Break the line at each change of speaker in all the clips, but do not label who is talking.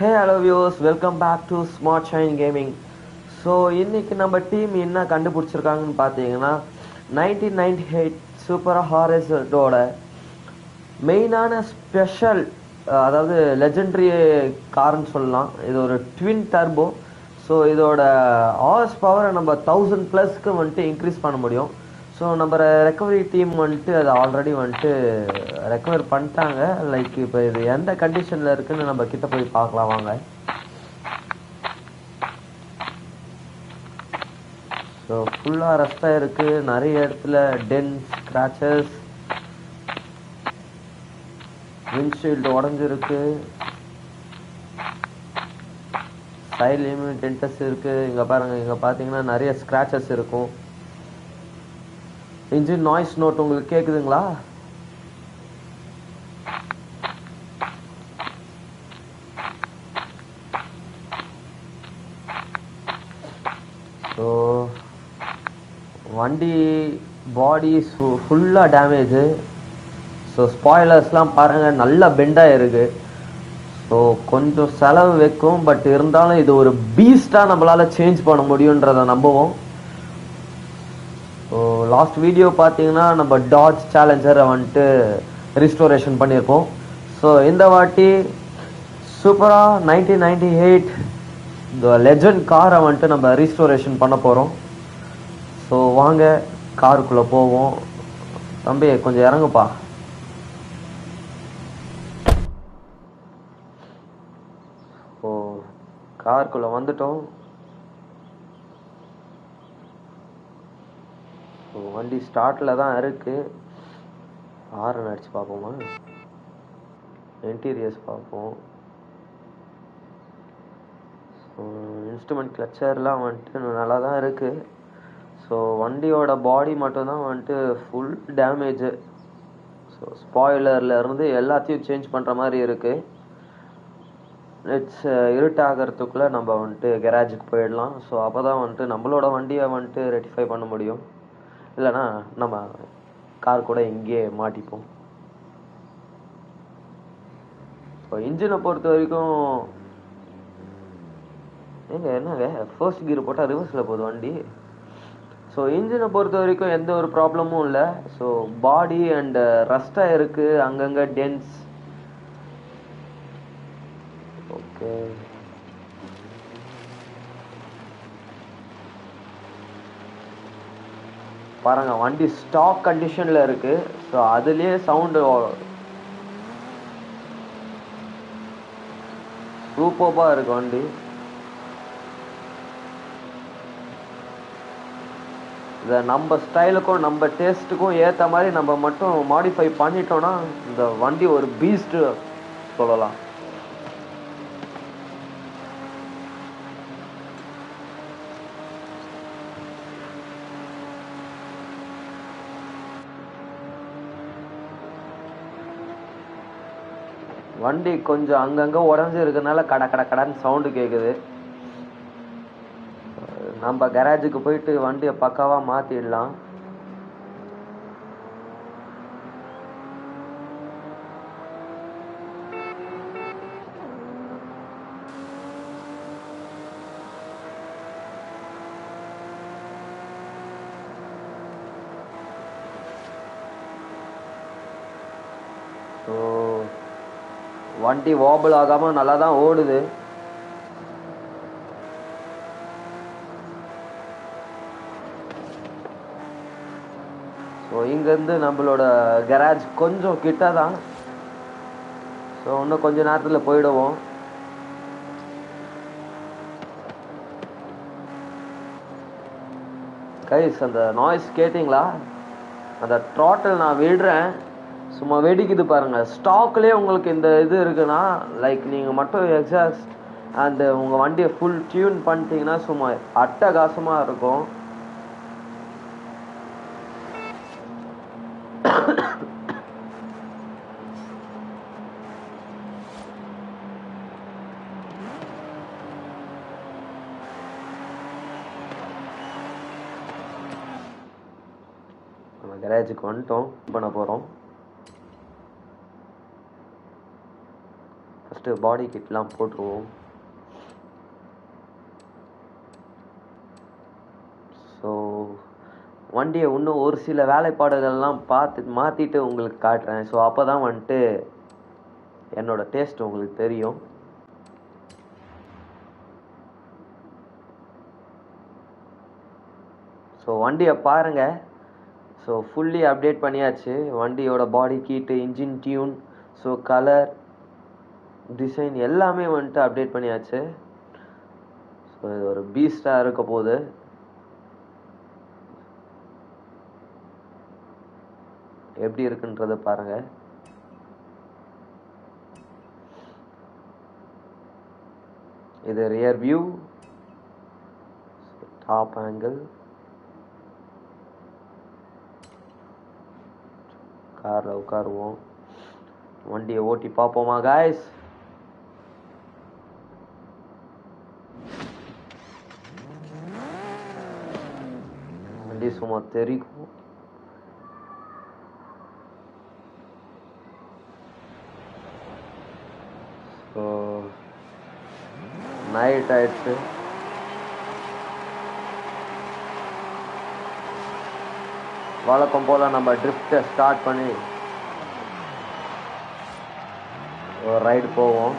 Hey hello views welcome back to smart shine gaming so இன்னைக்கு நம்ம team என்ன கண்டுபிடிச்சிருக்காங்கன்னு பார்த்தீங்கன்னா நைன்டீன் நைன்டி எயிட் சூப்பர் ஹாரஸோட மெயினான ஸ்பெஷல் அதாவது லெஜெண்டரி கார்னு சொல்லலாம். இது ஒரு ட்வின் டர்போ ஸோ இதோட ஹார்ஸ் பவரை நம்ம தௌசண்ட் ப்ளஸ்க்கு வந்துட்டு இன்க்ரீஸ் பண்ண முடியும். ஸோ நம்ம ரெக்கவரி டீம் வந்துட்டு அதை ஆல்ரெடி வந்துட்டு ரெக்கவர் பண்ணிட்டாங்க. லைக் இப்போ இது எந்த கண்டிஷனில் இருக்குன்னு நம்ம கிட்ட போய் பார்க்கலாம் வாங்க. ஸோ ஃபுல்லாக ரஸ்டாக இருக்குது நிறைய இடத்துல டென் ஸ்க்ராச்சஸ் விண்ட்ஷீல்டு உடஞ்சிருக்கு. சைட்லேயுமே டென்டஸ் இருக்குது இங்கே பாருங்கள் இங்கே பார்த்தீங்கன்னா நிறைய ஸ்க்ராச்சஸ் இருக்கும். இன்ஜின் நாய்ஸ் நோட் உங்களுக்கு கேட்குதுங்களா ஸோ வண்டி பாடி ஃபுல்லாக டேமேஜு ஸோ ஸ்பாய்லர்ஸ்லாம் பாருங்கள் நல்லா பெண்டாக இருக்குது ஸோ கொஞ்சம் செலவு வைக்கும் பட் இருந்தாலும் இது ஒரு பீஸ்டாக நம்மளால் சேஞ்ச் பண்ண முடியுன்றதை நம்புவோம். லாஸ்ட் வீடியோ பார்த்தீங்கன்னா நம்ம டாட்ஜ் சேலஞ்சரை வந்துட்டு ரிஸ்டோரேஷன் பண்ணியிருக்கோம். ஸோ இந்த வாட்டி சூப்பராக நைன்டீன் நைன்டி எயிட் இந்த லெஜண்ட் காரை வந்துட்டு நம்ம ரீஸ்டோரேஷன் பண்ண போகிறோம் ஸோ வாங்க காருக்குள்ளே போவோம். தம்பி கொஞ்சம் இறங்குப்பா. ஓ காருக்குள்ளே வந்துட்டோம். ஸோ வண்டி ஸ்டார்ட்டில் தான் இருக்குது ஹாரன் அடிச்சு பார்ப்போமா? இன்டீரியர்ஸ் பார்ப்போம். ஸோ இன்ஸ்ட்ருமெண்ட் கிளச்சர்லாம் வந்துட்டு நல்லா தான் இருக்குது ஸோ வண்டியோட பாடி மட்டும்தான் வந்துட்டு ஃபுல் டேமேஜு ஸோ ஸ்பாய்லர்லேருந்து எல்லாத்தையும் சேஞ்ச் பண்ணுற மாதிரி இருக்குது இட்ஸ் uh, இருட்டாகிறதுக்குள்ளே நம்ம வந்துட்டு கெராஜுக்கு போயிடலாம். ஸோ அப்போ தான் வந்துட்டு நம்மளோட வண்டியை வந்துட்டு ரெட்டிஃபை பண்ண முடியும். இல்லைன்னா நம்ம கார் கூட இங்கேயே மாட்டிப்போம். இப்போ இன்ஜினை பொறுத்த வரைக்கும் ஏங்க என்னங்க? ஃபர்ஸ்ட் கியர் போட்டால் ரிவர்ஸில் போகுது வண்டி. ஸோ இன்ஜினை பொறுத்த வரைக்கும் எந்த ஒரு ப்ராப்ளமும் இல்லை. ஸோ பாடி அண்ட் ரஸ்டாக இருக்குது அங்கங்கே டென்ஸ் ஓகே பாருங்க வண்டி ஸ்டாக் கண்டிஷனில் இருக்கு. ஸோ அதுலேயே சவுண்டு சூப்பராக இருக்கு வண்டி. இதை நம்ம ஸ்டைலுக்கும் நம்ம டேஸ்ட்டுக்கும் ஏற்ற மாதிரி நம்ம மட்டும் மாடிஃபை பண்ணிட்டோம்னா இந்த வண்டி ஒரு பீஸ்ட்டு சொல்லலாம். வண்டி கொஞ்சம் அங்கங்கே உடஞ்சி இருக்கனால கட கட கடன்னு சவுண்டு கேட்குது நம்ம கராஜுக்கு போயிட்டு வண்டியை பக்காவாக மாற்றிடலாம் வண்டி ஓபல் ஆகாமல் நல்லா தான் ஓடுது. ஸோ இங்கேருந்து நம்மளோட கராஜ் கொஞ்சம் கிட்ட தான் ஸோ இன்னும் கொஞ்சம் நேரத்தில் போயிடுவோம். கைஸ் அந்த நாய்ஸ் கேட்டிங்களா? அந்த ட்ராட்டில் நான் விடுறேன். சும்மா வெடிக்குது பாருங்க. ஸ்டாக்லேயே உங்களுக்கு இந்த இது இருக்குன்னா லைக் நீங்கள் மட்டும் எக்ஸாஸ்ட் அந்த உங்கள் வண்டியை ஃபுல் டியூன் பண்ணிட்டீங்கன்னா சும்மா அட்டகாசமாக இருக்கும். நம்ம கரேஜுக்கு வந்துட்டோம். பண்ண போகிறோம் ஃபஸ்ட்டு பாடி கிட்லாம் போட்டுருவோம். ஸோ வண்டியை இன்னும் ஒரு சில வேலைப்பாடுகள்லாம் பார்த்து மாற்றிட்டு உங்களுக்கு காட்டுறேன். ஸோ அப்போ தான் வந்துட்டு என்னோட டேஸ்ட் உங்களுக்கு தெரியும். ஸோ வண்டியை பாருங்க. ஸோ ஃபுல்லி அப்டேட் பண்ணியாச்சு. வண்டியோட body kit engine tune so colour design எல்லாமே வந்துட்டு அப்டேட் பண்ணியாச்சு. ஸோ இது ஒரு பீஸ்டாக இருக்க போகுது. எப்படி இருக்குன்றத பாருங்க. இது ரியர் வியூ டாப் ஆங்கிள் காரில் உட்காருவோம். வண்டியை ஓட்டி பார்ப்போமா காய்ஸ் வண்டி சும்மா தெரிக்கும் ஸோ நைட் ஆயிடுச்சு வழக்கம் போல் நம்ம ட்ரிஃப்டை ஸ்டார்ட் பண்ணி ஒரு ரைடு போவோம்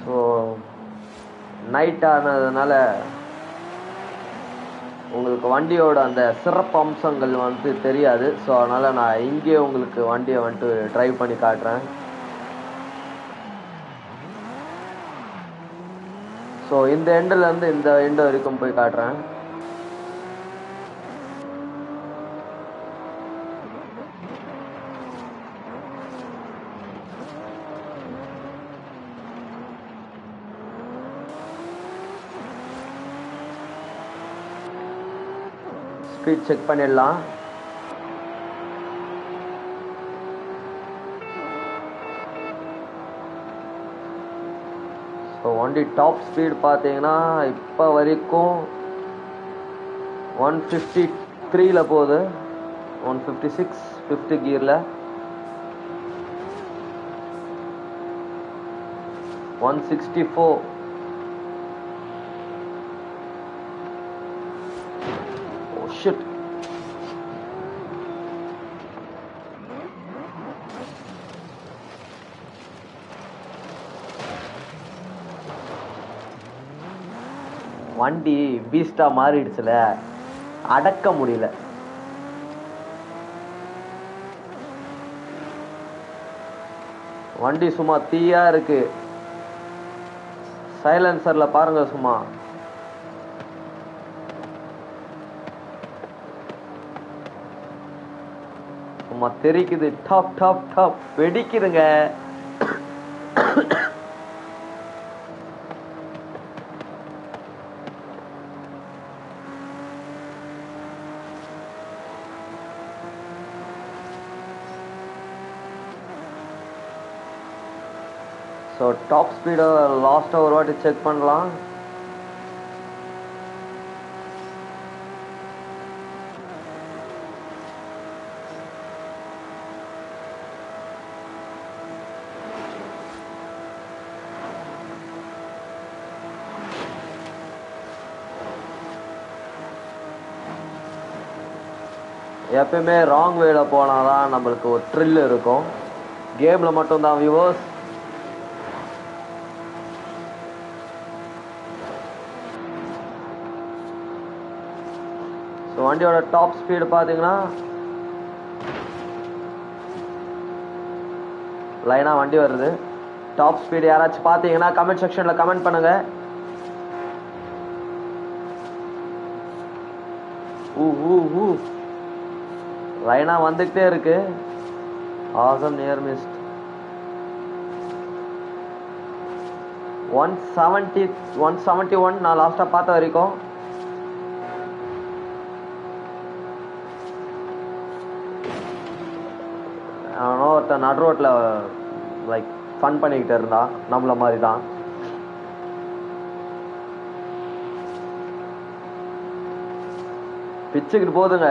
ஸோ நைட் ஆனதுனால உங்களுக்கு வண்டியோட அந்த சிறப்பு அம்சங்கள் வந்து தெரியாது. ஸோ அதனால் நான் இங்கேயே உங்களுக்கு வண்டியை வந்துட்டு ட்ரைவ் பண்ணி காட்டுறேன். ஸோ இந்த எண்டுலேருந்து இந்த எண்டு வரைக்கும் போய் காட்டுறேன். ஸ்பீட் செக் பண்ணிடலாம். ஸோ வண்டி டாப் ஸ்பீட் பார்த்தீங்கன்னா இப்போ வரைக்கும் ஒன் ஃபிஃப்டி த்ரீல போகுது. ஒன் ஃபிஃப்டி சிக்ஸ் ஃபிஃப்டி கியரில் ஒன் சிக்ஸ்டி ஃபோர் shit. வண்டி பீஸ்டா மாறிடுச்சுல. அடக்க முடியல. வண்டி சும்மா தீயா இருக்கு. சைலன்சர்ல பாருங்க சும்மா. சும்மா தெரிக்குது. டாப் டாப் டாப் வெடிக்குதுங்க. ஸோ டாப் ஸ்பீடை லாஸ்ட்டாக ஒரு வாட்டி செக் பண்ணலாம். எப்பயுமே ராங் வேல போனால் தான் நம்மளுக்கு ஒரு ட்ரில் இருக்கும். கேமில் மட்டும்தான் வியூவர்ஸ் ஸோ வண்டியோட டாப் ஸ்பீடு பார்த்தீங்கன்னா லைனாக வண்டி வருது. டாப் ஸ்பீடு யாராச்சும் பார்த்தீங்கன்னா கமெண்ட் செக்ஷனில் கமெண்ட் பண்ணுங்க. ஊ ஊ ஊ. ரைனா வந்துகிட்டே இருக்கு. Awesome near missed one seventy one seventy one நான் லாஸ்ட்டாக பார்த்த வரைக்கும். அவனோ ஒருத்தன் நட் ரோட்டில் லைக் ஃபன் பண்ணிக்கிட்டு இருந்தான் நம்மள மாதிரி தான் பிச்சுக்கிட்டு போதுங்க.